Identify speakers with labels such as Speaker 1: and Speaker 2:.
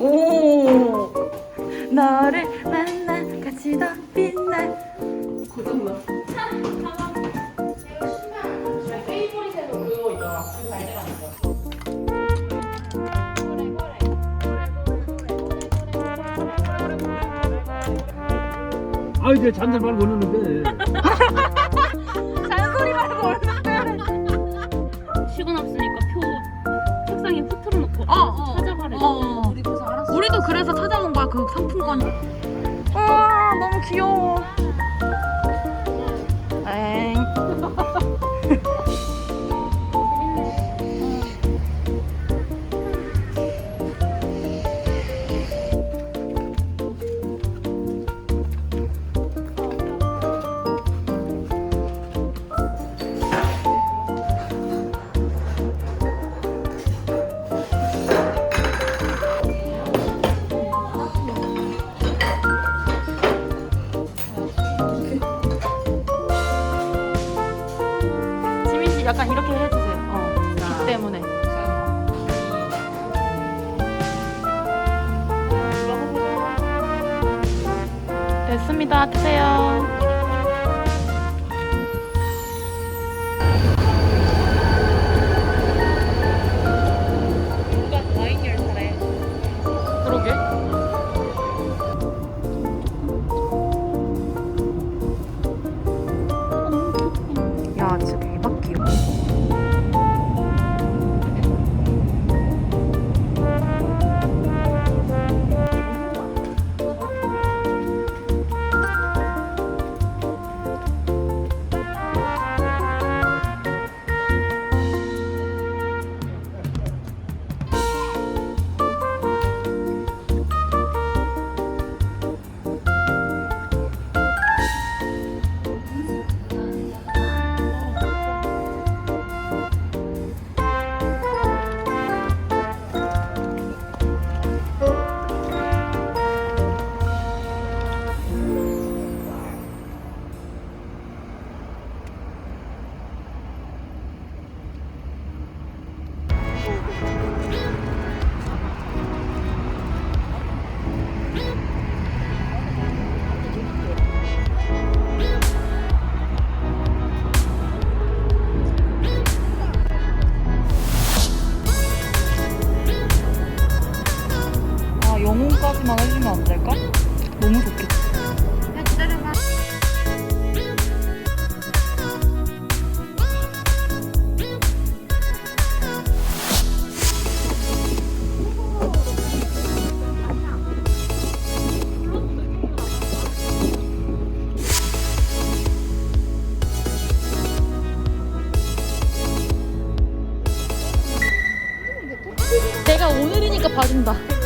Speaker 1: 오. 너를 만나 같이 더 빛날.
Speaker 2: 고장나. 아
Speaker 3: 이제 잔들 말고 오는데
Speaker 1: 찾아온 거야 그 상품권. 와 너무 귀여워. 엥지 약간 이렇게 해주세요. 어, 기 때문에. 됐습니다. 드세요 영혼까지만 해주면 안 될까? 너무 좋겠다 내가 오늘이니까 봐준다